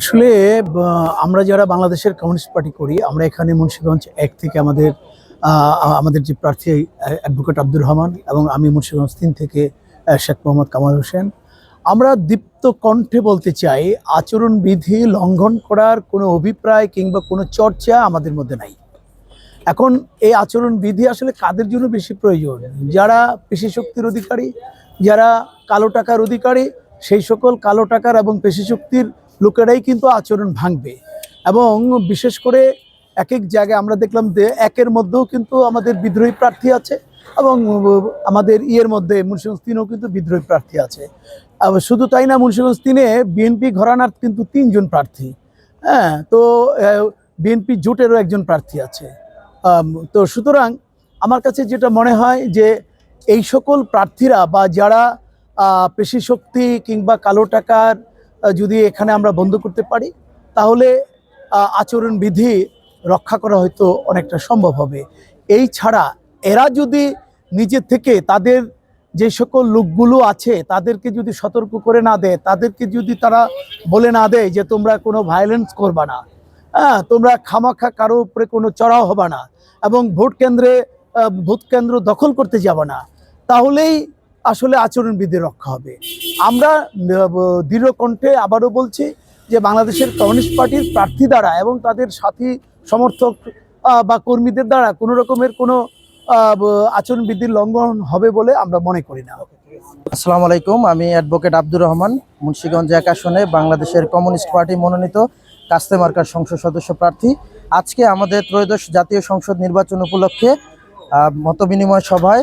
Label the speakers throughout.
Speaker 1: আসলে আমরা যারা বাংলাদেশের কমিউনিস্ট পার্টি করি, আমরা এখানে মুন্সিগঞ্জ এক থেকে আমাদের আমাদের যে প্রার্থী অ্যাডভোকেট আব্দুর রহমান এবং আমি মুন্সিগঞ্জ তিন থেকে শেখ মোহাম্মদ কামাল হোসেন, আমরা দীপ্ত কণ্ঠে বলতে চাই, আচরণবিধি লঙ্ঘন করার কোনো অভিপ্রায় কিংবা কোনো চর্চা আমাদের মধ্যে নাই। এখন, এই আচরণবিধি আসলে কাদের জন্য বেশি প্রয়োজন? যারা পেশি শক্তির অধিকারী, যারা কালো টাকার অধিকারী, সেই সকল কালো টাকার এবং পেশি শক্তির লোকেরাই কিন্তু আচরণ ভাঙবে। এবং বিশেষ করে এক এক জায়গায় আমরা দেখলাম যে একের মধ্যেও কিন্তু আমাদের বিদ্রোহী প্রার্থী আছে এবং আমাদের ইয়ের মধ্যে মুন্সিগঞ্জ তিনেও কিন্তু বিদ্রোহী প্রার্থী আছে। শুধু তাই না, মুন্সিগঞ্জ তিনে বিএনপি ঘরানার কিন্তু তিনজন প্রার্থী। হ্যাঁ তো বিএনপি জোটেরও একজন প্রার্থী আছে। তো সুতরাং আমার কাছে যেটা মনে হয় যে এই সকল প্রার্থীরা বা যারা পেশি শক্তি কিংবা কালো টাকার যদি এখানে আমরা বন্ধ করতে পারি, তাহলে আচরণবিধি রক্ষা করা হয়তো অনেকটা সম্ভব হবে। এই ছাড়া এরা যদি নিজে থেকে তাদের যে সকল লোকগুলো আছে, তাদেরকে যদি সতর্ক করে না দেয়, তাদেরকে যদি তারা বলে না দেয় যে তোমরা কোনো ভায়োলেন্স করবা না হ্যাঁ তোমরা খামাখা কারও উপরে কোনো চড়াও হবে না এবং ভোট কেন্দ্রে ভোট কেন্দ্র দখল করতে যাবে না, তাহলেই আসলে আচরণবিধি রক্ষা হবে। আমরা আহ, দৃঢ় কণ্ঠে আবারও বলছি যে বাংলাদেশের কমিউনিস্ট পার্টির প্রার্থী দ্বারা এবং তাদের সাথী সমর্থক বা কর্মীদের দ্বারা কোনো রকমের কোনো আচরণবিধির লঙ্ঘন হবে বলে আমরা মনে করি না।
Speaker 2: আসসালামু আলাইকুম আমি অ্যাডভোকেট আব্দুর রহমান মুন্সিগঞ্জ এক আসনে বাংলাদেশের কমিউনিস্ট পার্টি মনোনীত কাস্তে মার্কার সংসদ সদস্য প্রার্থী। আজকে আমাদের ত্রয়োদশ জাতীয় সংসদ নির্বাচন উপলক্ষে মতবিনিময় সভায়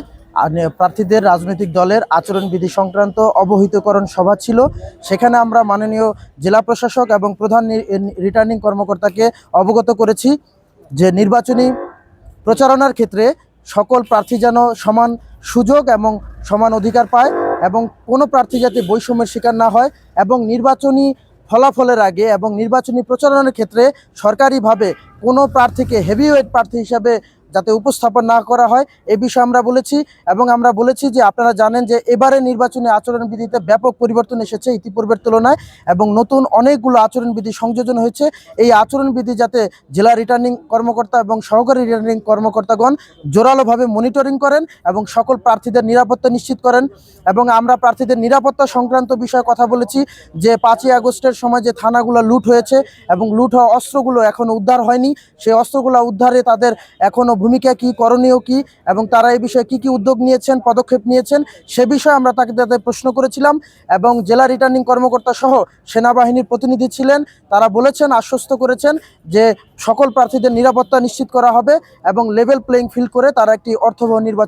Speaker 2: প্রার্থীদের রাজনৈতিক দলের আচরণবিধি সংক্রান্ত অবহিতকরণ সভা ছিল। সেখানে আমরা মাননীয় জেলা প্রশাসক এবং প্রধান রিটার্নিং কর্মকর্তাকে অবগত করেছি যে নির্বাচনী প্রচারণার ক্ষেত্রে সকল প্রার্থী যেন সমান সুযোগ এবং সমান অধিকার পায় এবং কোনো প্রার্থী যাতে বৈষম্যের শিকার না হয় এবং নির্বাচনী ফলাফলের আগে এবং নির্বাচনী প্রচারণার ক্ষেত্রে সরকারিভাবে কোনো প্রার্থীকে হেভিওয়েট প্রার্থী হিসাবে যাতে উপস্থাপন না করা হয়, এ বিষয়ে আমরা বলেছি এবং আমরা বলেছি যে আপনারা জানেন যে এবারে নির্বাচনী আচরণবিধিতে ব্যাপক পরিবর্তন এসেছে ইতিপূর্বের তুলনায় এবং নতুন অনেকগুলো আচরণবিধি সংযোজন হয়েছে। এই আচরণবিধি যাতে জেলা রিটার্নিং কর্মকর্তা এবং সহকারী রিটার্নিং কর্মকর্তাগণ জোরালোভাবে মনিটরিং করেন এবং সকল প্রার্থীদের নিরাপত্তা নিশ্চিত করেন এবং আমরা প্রার্থীদের নিরাপত্তা সংক্রান্ত বিষয়ে কথা বলেছি যে পাঁচই আগস্টের সময় যে থানাগুলো লুট হয়েছে এবং লুট হওয়া অস্ত্রগুলো এখনও উদ্ধার হয়নি, সেই অস্ত্রগুলো উদ্ধারে তাদের এখনও ভূমিকা কি, করণীয় কি, এবং তারা এই বিষয়ে কি কি উদ্যোগ নিয়েছেন, পদক্ষেপ নিয়েছেন, সে বিষয়ে আমরা তাকে তাদের প্রশ্ন করেছিলাম এবং জেলা রিটার্নিং কর্মকর্তা সহ সেনাবাহিনীর প্রতিনিধি ছিলেন। তারা বলেছেন, আশ্বস্ত করেছেন যে সকল প্রার্থীদের নিরাপত্তা নিশ্চিত করা হবে এবং লেভেল প্লেইং ফিল্ড করে তারা একটি অর্থবহ নির্বাচন